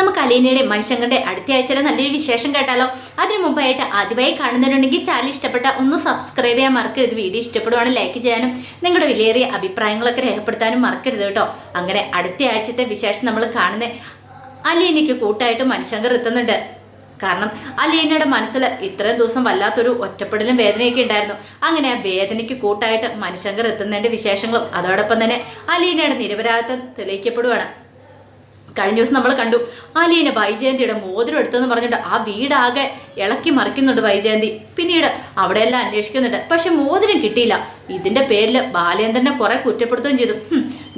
നമുക്ക് അലീനയുടെ മനുഷ്യങ്ങളുടെ അടുത്ത ആഴ്ചയിലെ നല്ലൊരു വിശേഷം കേട്ടാലോ? അതിനു മുമ്പായിട്ട് ആദ്യമായി കാണുന്നവരുണ്ടെങ്കിൽ ചാനൽ ഇഷ്ടപ്പെട്ട ഒന്ന് സബ്സ്ക്രൈബ് ചെയ്യാൻ മറക്കരുത്. വീഡിയോ ഇഷ്ടപ്പെടുവാണ് ലൈക്ക് ചെയ്യാനും നിങ്ങളുടെ വിലയേറിയ അഭിപ്രായങ്ങളൊക്കെ രേഖപ്പെടുത്താനും മറക്കരുത് കേട്ടോ. അങ്ങനെ അടുത്ത ആഴ്ചത്തെ വിശേഷം നമ്മൾ കാണുന്ന അലീനയ്ക്ക് കൂട്ടായിട്ട് മനുഷ്യങ്കർ എത്തുന്നുണ്ട്. കാരണം അലീനയുടെ മനസ്സിൽ ഇത്രയും ദിവസം വല്ലാത്തൊരു ഒറ്റപ്പെടലും വേദനയൊക്കെ ഉണ്ടായിരുന്നു. അങ്ങനെ ആ വേദനയ്ക്ക് കൂട്ടായിട്ട് മനുഷ്യങ്കർ എത്തുന്നതിന്റെ വിശേഷങ്ങളും അതോടൊപ്പം തന്നെ അലീനയുടെ നിരപരാധിത്വം തെളിയിക്കപ്പെടുവാണ്. കഴിഞ്ഞ ദിവസം നമ്മൾ കണ്ടു അലീന വൈജയന്തിയുടെ മോതിരം എടുത്തെന്ന് പറഞ്ഞിട്ട് ആ വീടാകെ ഇളക്കി മറിക്കുന്നുണ്ട് വൈജയന്തി. പിന്നീട് അവിടെയെല്ലാം അന്വേഷിക്കുന്നുണ്ട്. പക്ഷെ മോതിരം കിട്ടിയില്ല. ഇതിന്റെ പേരിൽ ബാലേന്ദ്രനെ കുറെ കുറ്റപ്പെടുത്തുകയും ചെയ്തു.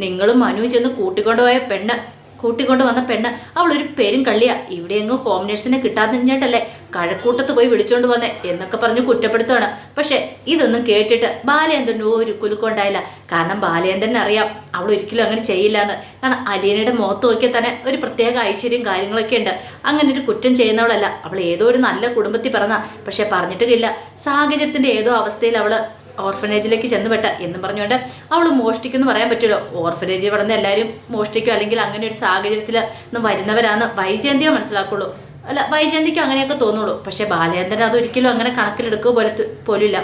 നിങ്ങളും മനു ചെന്ന് കൂട്ടിക്കൊണ്ടുപോയ പെണ്ണ് കൂട്ടിക്കൊണ്ട് വന്ന പെണ്ണ് അവൾ ഒരു പേരും കള്ളിയാ. ഇവിടെ ഹോം നേഴ്സിനെ കിട്ടാതിഞ്ഞിട്ടല്ലേ കഴക്കൂട്ടത്ത് പോയി വിളിച്ചോണ്ട് വന്നേ എന്നൊക്കെ പറഞ്ഞ് കുറ്റപ്പെടുത്തുകയാണ് പക്ഷെ ഇതൊന്നും കേട്ടിട്ട് ബാലേന്ദ്രന് ഒരു കുലുക്കൊണ്ടായില്ല കാരണം ബാലേന്ദ്രൻ അറിയാം. അവൾ ഒരിക്കലും അങ്ങനെ ചെയ്യില്ല എന്ന് കാരണം അലീനയുടെ മുഖത്ത് നോക്കിയാൽ തന്നെ ഒരു പ്രത്യേക ഐശ്വര്യം കാര്യങ്ങളൊക്കെ ഉണ്ട്. അങ്ങനെ ഒരു കുറ്റം ചെയ്യുന്നവളല്ല. അവൾ ഏതോ ഒരു നല്ല കുടുംബത്തിൽ പറഞ്ഞ. പക്ഷെ പറഞ്ഞിട്ടില്ല സാഹചര്യത്തിന്റെ ഏതോ അവസ്ഥയിൽ അവൾ ഓർഫനേജിലേക്ക് ചെന്നുപെട്ട എന്നും പറഞ്ഞുകൊണ്ട് അവൾ മോഷ്ടിക്കുന്നു പറയാൻ പറ്റുമല്ലോ. ഓർഫനേജിൽ വളർന്ന എല്ലാവരും മോഷ്ടിക്കും. അല്ലെങ്കിൽ അങ്ങനെ ഒരു സാഹചര്യത്തിൽ നിന്ന് വരുന്നവരാന്ന് വൈജയന്തിയോ മനസ്സിലാക്കുള്ളൂ. അല്ല വൈജയന്തിക്ക് അങ്ങനെയൊക്കെ തോന്നുള്ളൂ. പക്ഷേ ബാലേന്ദ്രൻ അതൊരിക്കലും അങ്ങനെ കണക്കിലെടുക്കുക പോലെ പോലില്ല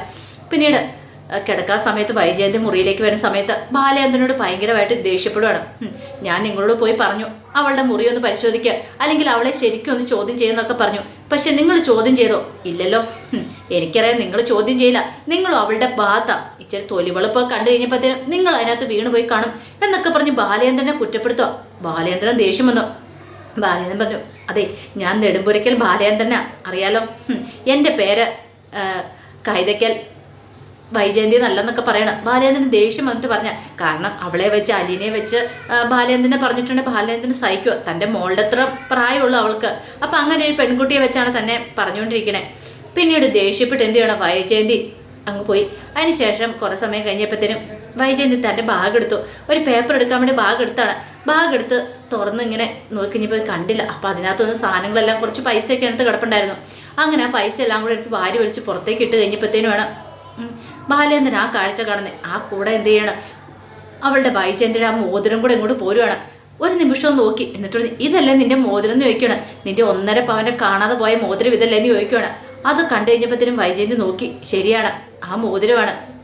പിന്നീട് കിടക്കാൻ സമയത്ത് വൈജയന്തി മുറിയിലേക്ക് വരുന്ന സമയത്ത് ബാലേന്ദ്രനോട് ഭയങ്കരമായിട്ട് ദേഷ്യപ്പെടുവാണ്. ഞാൻ നിങ്ങളോട് പോയി പറഞ്ഞു. അവളുടെ മുറി ഒന്ന് പരിശോധിക്കുക അല്ലെങ്കിൽ അവളെ ശരിക്കും ഒന്ന് ചോദ്യം ചെയ്യുന്നൊക്കെ പറഞ്ഞു. പക്ഷെ നിങ്ങൾ ചോദ്യം ചെയ്തോ? ഇല്ലല്ലോ. എനിക്കറിയാം നിങ്ങൾ ചോദ്യം ചെയ്യില്ല. നിങ്ങളും അവളുടെ ബാധ ഇച്ചിരി തൊലിവെളുപ്പൊക്കെ കണ്ടു കഴിഞ്ഞപ്പോഴത്തേനും നിങ്ങൾ അതിനകത്ത് വീണുപോയി കാണും എന്നൊക്കെ പറഞ്ഞ് ബാലേന്ദ്രനെ കുറ്റപ്പെടുത്തുക ബാലേന്ദ്രൻ ദേഷ്യം വന്നു. ബാലേന്ദ്രൻ പറഞ്ഞു. അതെ ഞാൻ നെടുമ്പുരയ്ക്കൽ തന്നെ. അറിയാലോ? എന്റെ പേര് കൈതയ്ക്കൽ വൈജയന്തി നല്ലെന്നൊക്കെ പറയണം. ബാലേന്ദ്രന് ദേഷ്യം വന്നിട്ട് പറഞ്ഞ കാരണം അവളെ വെച്ച് അലീനെ വെച്ച് ബാലേന്ദ്രനെ പറഞ്ഞിട്ടുണ്ടെങ്കിൽ ബാലേന്ദ്രന് സഹിക്കുക തന്റെ മോളുടെ അത്ര പ്രായമുള്ളൂ അവൾക്ക്. അപ്പം അങ്ങനെ ഒരു പെൺകുട്ടിയെ വെച്ചാണ് തന്നെ പറഞ്ഞുകൊണ്ടിരിക്കണേ. പിന്നീട് ദേഷ്യപ്പെട്ട് എന്ത് ചെയ്യണം? വൈജയന്തി അങ്ങ് പോയി. അതിനുശേഷം കുറേ സമയം കഴിഞ്ഞപ്പോഴത്തേനും വൈജയന്തി തന്റെ ബാഗ് എടുത്തു. ഒരു പേപ്പർ എടുക്കാൻ വേണ്ടി ബാഗ് എടുത്താണ്. ബാഗ് എടുത്ത് തുറന്ന് ഇങ്ങനെ നോക്കി കണ്ടില്ല. അപ്പോൾ അതിനകത്തുനിന്ന് സാധനങ്ങളെല്ലാം കുറച്ച് പൈസയൊക്കെ എടുത്ത് കിടപ്പുണ്ടായിരുന്നു. അങ്ങനെ ആ പൈസ എല്ലാം കൂടെ എടുത്ത് വാരി വലിച്ച് പുറത്തേക്ക് ഇട്ട് കഴിഞ്ഞപ്പോഴത്തേനും വേണം ബാലേന്ദ്രൻ ആ കാഴ്ച കടന്ന് ആ കൂടെ എന്ത് ചെയ്യണം? അവളുടെ വൈജയന്തിയുടെ ആ മോതിരം കൂടെ ഇങ്ങോട്ട് പോരുവാണ്. ഒരു നിമിഷം നോക്കി. എന്നിട്ട് ഇതല്ലേ നിന്റെ മോതിരം എന്ന് ചോദിക്കണം നിന്റെ ഒന്നര പവനെ കാണാതെ പോയ മോതിരം ഇതല്ലേ എന്ന് ചോദിക്കുകയാണ് അത് കണ്ടു കഴിഞ്ഞപ്പോഴത്തേനും വൈജയന്തി നോക്കി. ശരിയാണ്. ആ മോതിരമാണ്.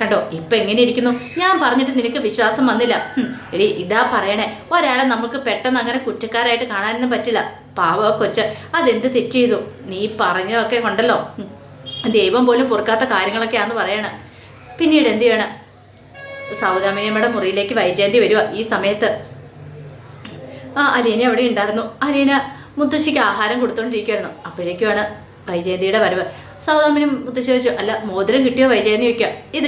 കണ്ടോ ഇപ്പൊ എങ്ങനെ ഇരിക്കുന്നു? ഞാൻ പറഞ്ഞിട്ട് നിനക്ക് വിശ്വാസം വന്നില്ല. എടി ഇതാ പറയണേ. ഒരാളെ നമുക്ക് പെട്ടെന്ന് അങ്ങനെ കുറ്റക്കാരായിട്ട് കാണാനൊന്നും പറ്റില്ല. പാവ കൊച്ച്. അതെന്ത് തെറ്റ് ചെയ്തു? നീ പറഞ്ഞതൊക്കെ കൊണ്ടല്ലോ. ദൈവം പോലും പൊറുക്കാത്ത കാര്യങ്ങളൊക്കെയാന്ന് പറയണ. പിന്നീട് എന്ത് ചെയ്യണം? സൗദാമിനിയമ്മയുടെ മുറിയിലേക്ക് വൈജയന്തി വരിക ഈ സമയത്ത്. ആ അലീന അവിടെ ഉണ്ടായിരുന്നു അലീന മുത്തശ്ശിക്ക് ആഹാരം കൊടുത്തുകൊണ്ടിരിക്കുകയായിരുന്നു അപ്പോഴേക്കുമാണ് വൈജയന്തിയുടെ വരവ്. സൗദാമിനി മുത്തശ്ശി ചോദിച്ചു അല്ല മോതിരം കിട്ടിയോ വൈജയെന്ന് ചോദിക്കുക. ഇത്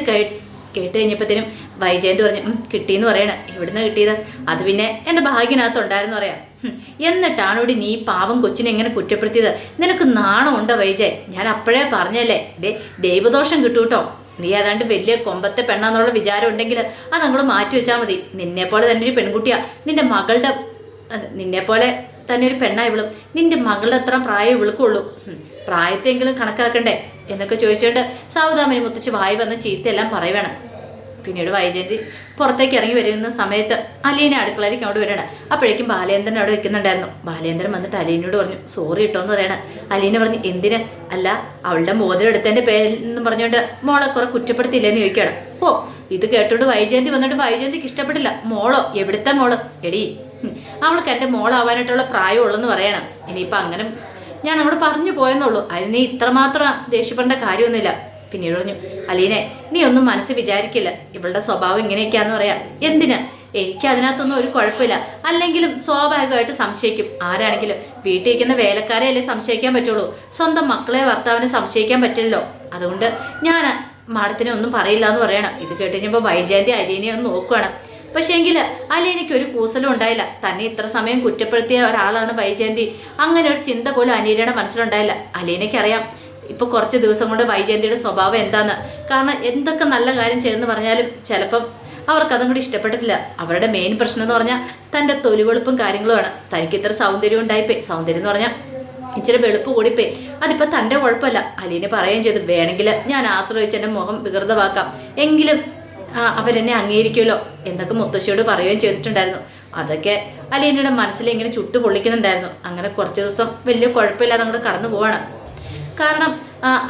കേട്ട് കഴിഞ്ഞപ്പോഴത്തേനും വൈജയന്ത് പറഞ്ഞു "ഉം, കിട്ടിയെന്ന് പറയണ. എവിടുന്ന് കിട്ടിയത്? അത് പിന്നെ എന്റെ ഭാഗ്യനകത്തുണ്ടായിരുന്നു പറയാം. "ഹും, എന്നിട്ടാണ് ഇവിടെ നീ പാവം കൊച്ചിനെ എങ്ങനെ കുറ്റപ്പെടുത്തിയത്? നിനക്ക് നാണം ഉണ്ടോ വൈജയ്? ഞാൻ അപ്പോഴേ പറഞ്ഞല്ലേ ദേ ദൈവദോഷം കിട്ടൂ കേട്ടോ നീ ഏതാണ്ട് വലിയ കൊമ്പത്തെ പെണ്ണാന്നുള്ള വിചാരം ഉണ്ടെങ്കിൽ അത് മാറ്റി വെച്ചാൽ മതി. നിന്നെപ്പോലെ തന്നെ ഒരു പെൺകുട്ടിയാ. നിന്റെ മകളുടെ നിന്നെപ്പോലെ തന്നെ ഒരു പെണ്ണാ ഇവളും. നിന്റെ മകളുടെ അത്ര പ്രായം ഇവൾക്കുള്ളൂ. പ്രായത്തെങ്കിലും കണക്കാക്കണ്ടേ? എന്നൊക്കെ ചോദിച്ചുകൊണ്ട് സാവുദാമിനി മുത്തച്ഛി വായി വന്ന ചീത്തയെല്ലാം പറയുവേണം. പിന്നീട് വൈജയന്തി പുറത്തേക്ക് ഇറങ്ങി വരുന്ന സമയത്ത് അലീന അടുക്കളയിലേക്ക് അവിടെ വരണം അപ്പോഴേക്കും ബാലേന്ദ്രൻ അവിടെ വെക്കുന്നുണ്ടായിരുന്നു ബാലേന്ദ്രൻ വന്നിട്ട് അലീനയോട് പറഞ്ഞു സോറി കേട്ടോ എന്ന് പറയണം. അലീന പറഞ്ഞു എന്തിന്? അല്ല അവളുടെ പേരിൽ എന്ന് പറഞ്ഞുകൊണ്ട് മോളെ കുറെ കുറ്റപ്പെടുത്തിയില്ലെന്ന് ചോദിക്കണം ഓ ഇത് കേട്ടോണ്ട് വൈജയന്തി വന്നിട്ട് വൈജയന്തിക്ക് ഇഷ്ടപ്പെട്ടില്ല. മോളോ എവിടുത്തെ മോൾ? എടി അവൾക്ക് എന്റെ മോളാവാനായിട്ടുള്ള പ്രായമുള്ളെന്ന് പറയണം. ഇനിയിപ്പോൾ അങ്ങനെ ഞാൻ അവിടെ പറഞ്ഞു പോയെന്നുള്ളൂ. അതിന് നീ ഇത്രമാത്രം ദേഷ്യപ്പെടേണ്ട കാര്യമൊന്നുമില്ല. പിന്നീട് പറഞ്ഞു അലീനെ നീ ഒന്നും മനസ്സ് വിചാരിക്കില്ല. ഇവളുടെ സ്വഭാവം ഇങ്ങനെയൊക്കെയാന്ന് പറയാ. എന്തിന്? എനിക്ക് അതിനകത്തൊന്നും ഒരു കുഴപ്പമില്ല. അല്ലെങ്കിലും സ്വാഭാവികമായിട്ട് സംശയിക്കും. ആരാണെങ്കിലും വീട്ടിൽ ഇരിക്കുന്ന വേലക്കാരെ അല്ലേ സംശയിക്കാൻ പറ്റുള്ളൂ. സ്വന്തം മക്കളെ ഭർത്താവിനെ സംശയിക്കാൻ പറ്റില്ലല്ലോ. അതുകൊണ്ട് ഞാൻ മാഡത്തിനെ ഒന്നും പറയില്ല എന്ന് പറയണം. ഇത് കേട്ട് കഴിഞ്ഞപ്പോൾ വൈജയന്തി അലീനെ ഒന്ന് നോക്കുകയാണ് പക്ഷേ എങ്കിൽ അലീനയ്ക്ക് ഒരു കൂസലും ഉണ്ടായില്ല. തന്നെ ഇത്ര സമയം കുറ്റപ്പെടുത്തിയ ഒരാളാണ് വൈജയന്തി. അങ്ങനെ ഒരു ചിന്ത പോലും അലീനയുടെ മനസ്സിലുണ്ടായില്ല. അലീനയ്ക്ക് അറിയാം ഇപ്പൊ കുറച്ച് ദിവസം കൊണ്ട് വൈജയന്തിയുടെ സ്വഭാവം എന്താന്ന്. കാരണം എന്തൊക്കെ നല്ല കാര്യം ചെയ്യുന്നു പറഞ്ഞാലും ചിലപ്പം അവർക്കതും കൂടി ഇഷ്ടപ്പെട്ടില്ല അവരുടെ മെയിൻ പ്രശ്നം എന്ന് പറഞ്ഞാൽ തന്റെ തൊലിവെളുപ്പും കാര്യങ്ങളുമാണ്. തനിക്ക് ഇത്ര സൗന്ദര്യം ഉണ്ടായിപ്പോയി സൗന്ദര്യം എന്ന് പറഞ്ഞാൽ ഇച്ചിരി വെളുപ്പ് കൂടിപ്പോയി അതിപ്പോൾ തന്റെ കുഴപ്പമല്ല. അലീനെ പറയുകയും ചെയ്തു വേണമെങ്കിൽ ഞാൻ ആശ്രയിച്ച് എന്റെ മുഖം വികൃതമാക്കാം. എങ്കിലും അവരെന്നെ അംഗീകരിക്കുമല്ലോ എന്നൊക്കെ മുത്തശ്ശിയോട് പറയുകയും ചെയ്തിട്ടുണ്ടായിരുന്നു. അതൊക്കെ അലീനയുടെ മനസ്സിൽ ഇങ്ങനെ ചുട്ടു പൊള്ളിക്കുന്നുണ്ടായിരുന്നു അങ്ങനെ കുറച്ച് ദിവസം വലിയ കുഴപ്പമില്ലാതെ അങ്ങോട്ട് കടന്നു പോവാണ്. കാരണം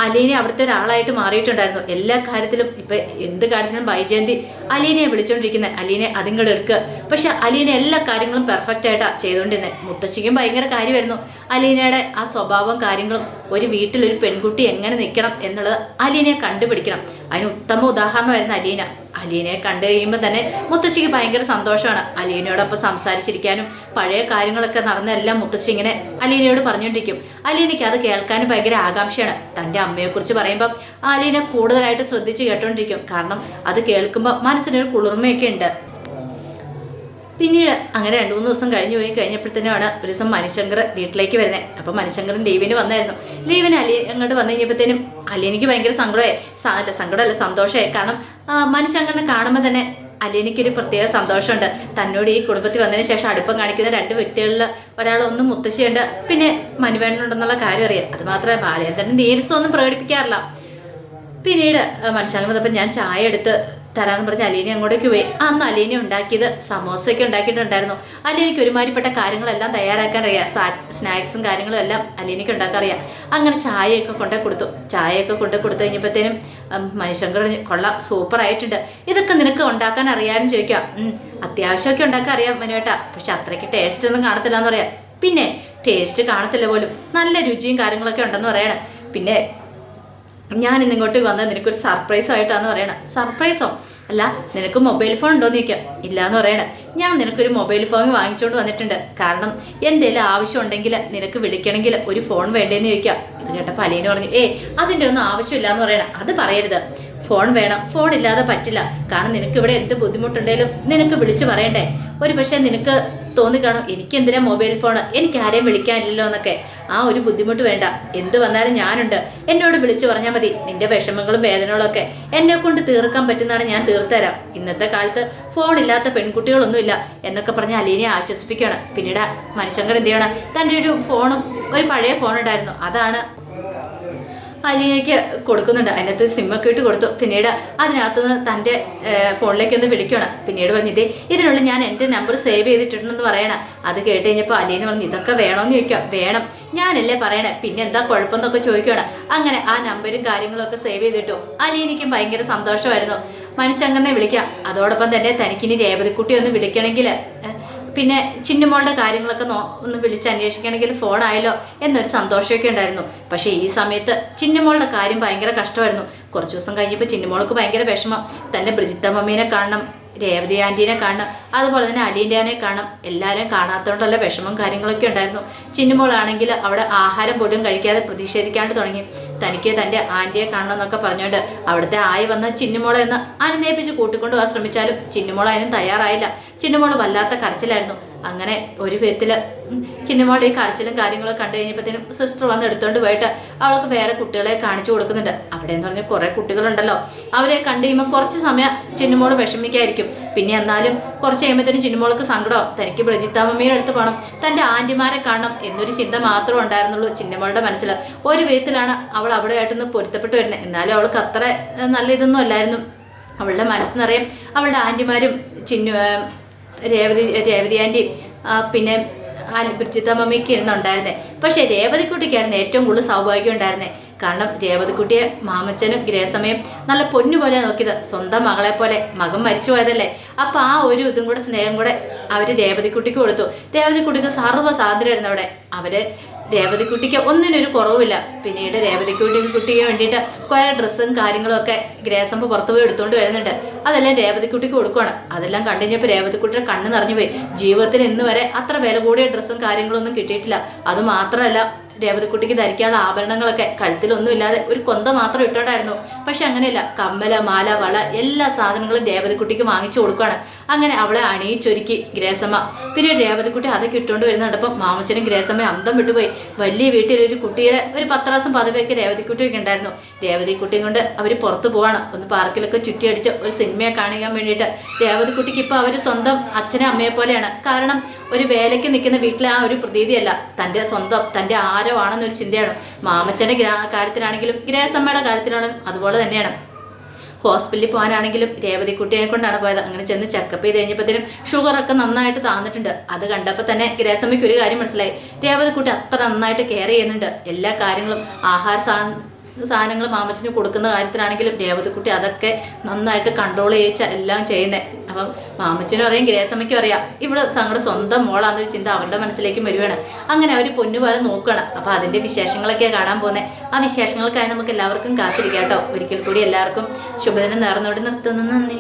അലീനെ അവിടുത്തെ ഒരാളായിട്ട് മാറിയിട്ടുണ്ടായിരുന്നു. എല്ലാ കാര്യത്തിലും ഇപ്പൊ എന്ത് കാര്യത്തിലും ബൈജയന്തി അലീനയെ വിളിച്ചോണ്ടിരിക്കുന്നത് അലീനെ അതിങ്ങോട്ട് എടുക്കുക പക്ഷെ അലീന എല്ലാ കാര്യങ്ങളും പെർഫെക്റ്റ് ആയിട്ടാണ് ചെയ്തുകൊണ്ടിരുന്നത് മുത്തശ്ശിക്കും ഭയങ്കര കാര്യമായിരുന്നു. അലീനയുടെ ആ സ്വഭാവം കാര്യങ്ങളും ഒരു വീട്ടിൽ ഒരു പെൺകുട്ടി എങ്ങനെ നിൽക്കണം എന്നുള്ളത് അലീനയെ കണ്ടുപിടിക്കണം. അതിന് ഉത്തമ ഉദാഹരണമായിരുന്നു അലീന. അലീനയെ കണ്ടു കഴിയുമ്പോൾ തന്നെ മുത്തശ്ശിക്ക് ഭയങ്കര സന്തോഷമാണ്. അലീനയോടൊപ്പം സംസാരിച്ചിരിക്കാനും പഴയ കാര്യങ്ങളൊക്കെ നടന്നെല്ലാം മുത്തശ്ശി ഇങ്ങനെ അലീനയോട് പറഞ്ഞുകൊണ്ടിരിക്കും. അലീനയ്ക്ക് അത് കേൾക്കാനും ഭയങ്കര ആകാംക്ഷയാണ്. തന്റെ അമ്മയെക്കുറിച്ച് പറയുമ്പോൾ അലീന കൂടുതലായിട്ട് ശ്രദ്ധിച്ച് കേട്ടോണ്ടിരിക്കും. കാരണം അത് കേൾക്കുമ്പോൾ മനസ്സിനൊരു കുളിർമയൊക്കെ ഉണ്ട്. പിന്നീട് അങ്ങനെ രണ്ട് മൂന്ന് ദിവസം കഴിഞ്ഞു പോയി കഴിഞ്ഞപ്പോഴത്തേനാണ് ഒരു ദിവസം മനുശങ്കർ വീട്ടിലേക്ക് വരുന്നത് അപ്പം മനുശങ്കരൻ ലീവിന് വന്നായിരുന്നു. ലീവിന് അലി അങ്ങോട്ട് വന്നു കഴിഞ്ഞപ്പോഴത്തേനും അലിയനിക്ക് ഭയങ്കര സങ്കടമായി. അല്ല സങ്കടമല്ല സന്തോഷമായി. കാരണം മനുശങ്കറിനെ കാണുമ്പോൾ തന്നെ അലിയനിക്കൊരു പ്രത്യേക സന്തോഷമുണ്ട്. തന്നോട് ഈ കുടുംബത്തിൽ വന്നതിന് ശേഷം അടുപ്പം കാണിക്കുന്ന രണ്ട് വ്യക്തികളിൽ ഒരാൾ ഒന്ന് മുത്തശ്ശിയുണ്ട്. പിന്നെ മനുവേണ്ണുണ്ടെന്നുള്ള കാര്യം അറിയാം. അത് മാത്രമേ ബാലേന്ദ്രൻ നീരസമൊന്നും പ്രകടിപ്പിക്കാറില്ല. പിന്നീട് മനുഷ്യങ്ങളപ്പം ഞാൻ ചായ എടുത്ത് തരാമെന്ന് പറഞ്ഞ് അലീന അങ്ങോട്ടേക്ക് പോയി. അന്ന് അലീന ഉണ്ടാക്കിയത് സമോസയൊക്കെ ഉണ്ടാക്കിയിട്ടുണ്ടായിരുന്നു. അലീനയ്ക്ക് ഒരുമാതിരിപ്പെട്ട കാര്യങ്ങളെല്ലാം തയ്യാറാക്കാൻ അറിയാം. സ്നാക്സും കാര്യങ്ങളും എല്ലാം അലീനയ്ക്ക് ഉണ്ടാക്കാൻ അറിയാം. അങ്ങനെ ചായയൊക്കെ കൊണ്ടേ കൊടുത്തു. ചായയൊക്കെ കൊണ്ടേ കൊടുത്തു കഴിഞ്ഞപ്പോഴത്തേനും മനുഷ്യങ്കർ കൊള്ളാം സൂപ്പറായിട്ടുണ്ട്. ഇതൊക്കെ നിനക്ക് ഉണ്ടാക്കാൻ അറിയാനും ചോദിക്കാം. അത്യാവശ്യമൊക്കെ ഉണ്ടാക്കാൻ അറിയാം മനുവേട്ടാ. പക്ഷെ അത്രയ്ക്ക് ടേസ്റ്റ് ഒന്നും കാണത്തില്ല എന്ന് പറയാം. പിന്നെ ടേസ്റ്റ് കാണത്തില്ല പോലും. നല്ല രുചിയും കാര്യങ്ങളൊക്കെ ഉണ്ടെന്ന് പറയണം. പിന്നെ ഞാൻ ഇന്ന് ഇങ്ങോട്ട് വന്നത് നിനക്കൊരു സർപ്രൈസോ ആയിട്ടാന്ന് പറയണ. സർപ്രൈസോ? അല്ല നിനക്ക് മൊബൈൽ ഫോൺ ഉണ്ടോ എന്ന് ചോദിക്കാം. ഇല്ല എന്ന് പറയണ. ഞാൻ നിനക്കൊരു മൊബൈൽ ഫോൺ വാങ്ങിച്ചുകൊണ്ട് വന്നിട്ടുണ്ട്. കാരണം എന്തെങ്കിലും ആവശ്യം ഉണ്ടെങ്കിൽ നിനക്ക് വിളിക്കണമെങ്കിൽ ഒരു ഫോൺ വേണ്ടേന്ന് ചോദിക്കാം. ഇത് കേട്ടപ്പോൾ അലീന പറഞ്ഞു ഏ അതിന്റെ ഒന്നും ആവശ്യമില്ല എന്ന് പറയണ. അത് പറയരുത്. ഫോൺ വേണം. ഫോൺ ഇല്ലാതെ പറ്റില്ല. കാരണം നിനക്ക് ഇവിടെ എന്ത് ബുദ്ധിമുട്ടുണ്ടെങ്കിലും നിനക്ക് വിളിച്ചു പറയണ്ടേ. ഒരു പക്ഷേ നിനക്ക് തോന്നിക്കാണും. എനിക്ക് എന്തിനാ മൊബൈൽ ഫോൺ എനിക്ക് ആരെയും വിളിക്കാനില്ലല്ലോ എന്നൊക്കെ. ആ ഒരു ബുദ്ധിമുട്ട് വേണ്ട. എന്ത് വന്നാലും ഞാനുണ്ട്. എന്നോട് വിളിച്ചു പറഞ്ഞാൽ മതി. നിന്റെ വിഷമങ്ങളും വേദനകളൊക്കെ എന്നെ കൊണ്ട് തീർക്കാൻ പറ്റുന്നതാണ് ഞാൻ തീർത്തരാം. ഇന്നത്തെ കാലത്ത് ഫോൺ ഇല്ലാത്ത പെൺകുട്ടികളൊന്നുമില്ല എന്നൊക്കെ പറഞ്ഞ് അലീനെ ആശ്വസിപ്പിക്കുകയാണ്. പിന്നീട് മനുഷ്യങ്കർ എന്ത് ചെയ്യണം? തന്റെ ഒരു ഫോണും ഒരു പഴയ ഫോൺ ഉണ്ടായിരുന്നു. അതാണ് അലിയയ്ക്ക് കൊടുക്കുന്നുണ്ട്. അതിനകത്ത് സിമ്മൊക്കെ ഇട്ട് കൊടുത്തു. പിന്നീട് അതിനകത്തുനിന്ന് തന്റെ ഫോണിലേക്ക് ഒന്ന് വിളിക്കണം പിന്നീട് പറഞ്ഞു ഇതേ ഇതിനുള്ളിൽ ഞാൻ എന്റെ നമ്പർ സേവ് ചെയ്തിട്ടുണ്ടെന്ന് പറയണം. അത് കേട്ട് കഴിഞ്ഞപ്പോൾ അലീന പറഞ്ഞു ഇതൊക്കെ വേണമെന്ന് ചോദിക്കാം വേണം. ഞാനല്ലേ പറയണേ? പിന്നെ എന്താ കുഴപ്പമെന്നൊക്കെ ചോദിക്കണം അങ്ങനെ ആ നമ്പരും കാര്യങ്ങളൊക്കെ സേവ് ചെയ്തിട്ടു. അലീനയ്ക്കും ഭയങ്കര സന്തോഷമായിരുന്നു. മനുഷ്യങ്ങനെ വിളിക്കാം. അതോടൊപ്പം തന്നെ തനിക്കിനി രേവതിക്കുട്ടി ഒന്ന് വിളിക്കണമെങ്കിൽ പിന്നെ ചിന്നുമോളുടെ കാര്യങ്ങളൊക്കെ നോ ഒന്ന് വിളിച്ച് അന്വേഷിക്കണമെങ്കിൽ ഫോണായല്ലോ എന്നൊരു സന്തോഷമൊക്കെ ഉണ്ടായിരുന്നു. പക്ഷേ ഈ സമയത്ത് ചിന്നുമോളുടെ കാര്യം ഭയങ്കര കഷ്ടമായിരുന്നു. കുറച്ച് ദിവസം കഴിഞ്ഞപ്പോൾ ചിന്നുമോൾക്ക് ഭയങ്കര വിഷമം. തന്റെ ബ്രിജിത്ത മമ്മീനെ കാണണം. രേവതി ആന്റീനെ കാണണം. അതുപോലെ തന്നെ അലീന്റെനെ കാണണം. എല്ലാവരും കാണാത്തതുകൊണ്ടുള്ള വിഷമം കാര്യങ്ങളൊക്കെ ഉണ്ടായിരുന്നു. ചിന്നുമോളാണെങ്കിൽ അവിടെ ആഹാരം പോലും കഴിക്കാതെ പ്രതിഷേധിക്കാണ്ട് തുടങ്ങി. തനിക്ക് തന്റെ ആന്റിയെ കാണണം എന്നൊക്കെ പറഞ്ഞുകൊണ്ട് അവിടുത്തെ ആയി വന്ന ചിന്നുമോളെ എന്ന് അനുനയിപ്പിച്ച് കൂട്ടിക്കൊണ്ടു പോകാൻ ശ്രമിച്ചാലും ചിന്നുമോൾ അതിനും തയ്യാറായില്ല. ചിന്നുമോൾ വല്ലാത്ത കരച്ചിലായിരുന്നു. അങ്ങനെ ഒരു വിധത്തിൽ ചിന്നമോളുടെ ഈ കരച്ചിലും കാര്യങ്ങളൊക്കെ കണ്ടു കഴിഞ്ഞപ്പോഴത്തേനും സിസ്റ്റർ വന്ന് എടുത്തുകൊണ്ട് പോയിട്ട് അവൾക്ക് വേറെ കുട്ടികളെ കാണിച്ചു കൊടുക്കുന്നുണ്ട്. അവിടെ എന്ന് പറഞ്ഞാൽ കുറേ കുട്ടികളുണ്ടല്ലോ. അവരെ കണ്ടു കഴിയുമ്പോൾ കുറച്ച് സമയം ചിന്നമോൾ വിഷമിക്കായിരിക്കും. പിന്നെ എന്നാലും കുറച്ച് കഴിയുമ്പോഴത്തേനും ചിന്നമോൾക്ക് സങ്കടം. തനിക്ക് ബ്രജിത്താമ്മയുടെ അടുത്ത് പോകണം തന്റെ ആന്റിമാരെ കാണണം എന്നൊരു ചിന്ത മാത്രമേ ഉണ്ടായിരുന്നുള്ളൂ ചിന്നമോളുടെ മനസ്സിൽ ഒരു വിധത്തിലാണ് അവൾ അവിടെ ആയിട്ടൊന്ന് പൊരുത്തപ്പെട്ട് വരുന്നത്. എന്നാലും അവൾക്ക് അത്ര നല്ല ഇതൊന്നും അല്ലായിരുന്നു. അവളുടെ മനസ്സെന്നറിയാം അവളുടെ ആന്റിമാരും ചിന്നു രേവതി രേവതി ആന്റിയും പിന്നെ ബ്രിജിത്ത മമ്മിക്ക് ഇരുന്നുണ്ടായിരുന്നേ പക്ഷേ രേവതിക്കുട്ടിക്കായിരുന്നു ഏറ്റവും കൂടുതൽ സൗഭാഗ്യം ഉണ്ടായിരുന്നത് കാരണം രേവതിക്കുട്ടിയെ മാമച്ചനും ഗ്രഹസമയം നല്ല പൊന്നു പോലെ നോക്കിയത്. സ്വന്തം മകളെ പോലെ മകൻ മരിച്ചു പോയതല്ലേ. അപ്പം ആ ഒരു ഇതും കൂടെ സ്നേഹം കൂടെ അവർ രേവതിക്കുട്ടിക്ക് കൊടുത്തു. രേവതിക്കുട്ടിക്ക് സർവ സ്വാതന്ത്ര്യമായിരുന്നു അവിടെ. അവർ രേവതിക്കുട്ടിക്ക് ഒന്നിനൊരു കുറവില്ല പിന്നീട് രേവതിക്കുട്ടി കുട്ടിക്ക് വേണ്ടിയിട്ട് കുറേ ഡ്രസ്സും കാര്യങ്ങളും ഒക്കെ ഗ്രേസമ്പ് പുറത്തു പോയി എടുത്തുകൊണ്ട് വരുന്നുണ്ട്. അതെല്ലാം രേവതിക്കുട്ടിക്ക് കൊടുക്കുകയാണ് അതെല്ലാം കണ്ടുകഴിഞ്ഞപ്പോൾ രേവതിക്കുട്ടിയുടെ കണ്ണ് നിറഞ്ഞു പോയി ജീവിതത്തിൽ ഇന്ന് വരെ അത്ര വില കൂടിയ ഡ്രസ്സും കാര്യങ്ങളൊന്നും കിട്ടിയിട്ടില്ല. അത് മാത്രമല്ല രേവതിക്കുട്ടിക്ക് ധരിക്കാനുള്ള ആഭരണങ്ങളൊക്കെ കഴുത്തിലൊന്നും ഇല്ലാതെ ഒരു കൊന്ത മാത്രം ഇട്ടുണ്ടായിരുന്നു. പക്ഷെ അങ്ങനെയല്ല. കമ്മല മാല വള എല്ലാ സാധനങ്ങളും രേവതിക്കുട്ടിക്ക് വാങ്ങിച്ചു കൊടുക്കുകയാണ് അങ്ങനെ അവളെ അണിയിച്ചൊരുക്കി ഗ്രേസമ്മ. പിന്നെ രേവതിക്കുട്ടി അതൊക്കെ ഇട്ടുകൊണ്ട് വരുന്നുണ്ടപ്പം മാമച്ചനും ഗ്രേസമ്മയും അന്തം വിട്ടുപോയി. വലിയ വീട്ടിൽ ഒരു കുട്ടിയുടെ ഒരു പത്രാസം പദവിയൊക്കെ രേവതിക്കുട്ടിയൊക്കെ ഉണ്ടായിരുന്നു. രേവതിക്കുട്ടിയും കൊണ്ട് അവർ പുറത്ത് പോവാണ്. ഒന്ന് പാർക്കിലൊക്കെ ചുറ്റിയടിച്ച് ഒരു സിനിമയെ കാണിക്കാൻ വേണ്ടിയിട്ട്. രേവതിക്കുട്ടിക്ക് ഇപ്പോൾ അവർ സ്വന്തം അച്ഛനെ അമ്മയെ പോലെയാണ്. കാരണം ഒരു വേലയ്ക്ക് നിൽക്കുന്ന വീട്ടിലെ ആ ഒരു പ്രതീതിയല്ല. തന്റെ സ്വന്തം തന്റെ ആരോ ആണെന്നൊരു ചിന്തയാണ്. മാമച്ചന്റെ കാര്യത്തിലാണെങ്കിലും ഗ്രേസമ്മയുടെ കാര്യത്തിലാണെങ്കിലും അതുപോലെ തന്നെയാണ്. ഹോസ്പിറ്റലിൽ പോകാനാണെങ്കിലും രേവതിക്കുട്ടിയെ കൊണ്ടാണ് പോയത്. അങ്ങനെ ചെന്ന് ചെക്കപ്പ് ചെയ്ത് കഴിഞ്ഞപ്പോഴത്തേനും ഷുഗറൊക്കെ നന്നായിട്ട് താന്നിട്ടുണ്ട്. അത് കണ്ടപ്പോൾ തന്നെ ഗ്രേസമ്മയ്ക്ക് ഒരു കാര്യം മനസ്സിലായി. രേവതിക്കുട്ടി അത്ര നന്നായിട്ട് കെയർ ചെയ്യുന്നുണ്ട്. എല്ലാ കാര്യങ്ങളും ആഹാര സാ സാധനങ്ങൾ മാമച്ചന് കൊടുക്കുന്ന കാര്യത്തിലാണെങ്കിലും രേവതിക്കുട്ടി അതൊക്കെ നന്നായിട്ട് കൺട്രോൾ ചെയ്യിച്ച എല്ലാം ചെയ്യുന്നത് അപ്പം മാമച്ചനും അറിയാം ഗ്രേസമ്മയ്ക്കും അറിയാം. ഇവിടെ തങ്ങളുടെ സ്വന്തം മോളാന്നൊരു ചിന്ത അവരുടെ മനസ്സിലേക്കും വരുവാണ്. അങ്ങനെ അവർ പൊന്നു പോലെ നോക്കുകയാണ് അപ്പോൾ അതിന്റെ വിശേഷങ്ങളൊക്കെയാണ് കാണാൻ പോകുന്നത് ആ വിശേഷങ്ങൾക്കായി നമുക്ക് എല്ലാവർക്കും കാത്തിരിക്കാം കേട്ടോ. ഒരിക്കൽ കൂടി എല്ലാവർക്കും ശുഭദിനം നേർന്നോട് നിർത്തുന്നു. നന്ദി.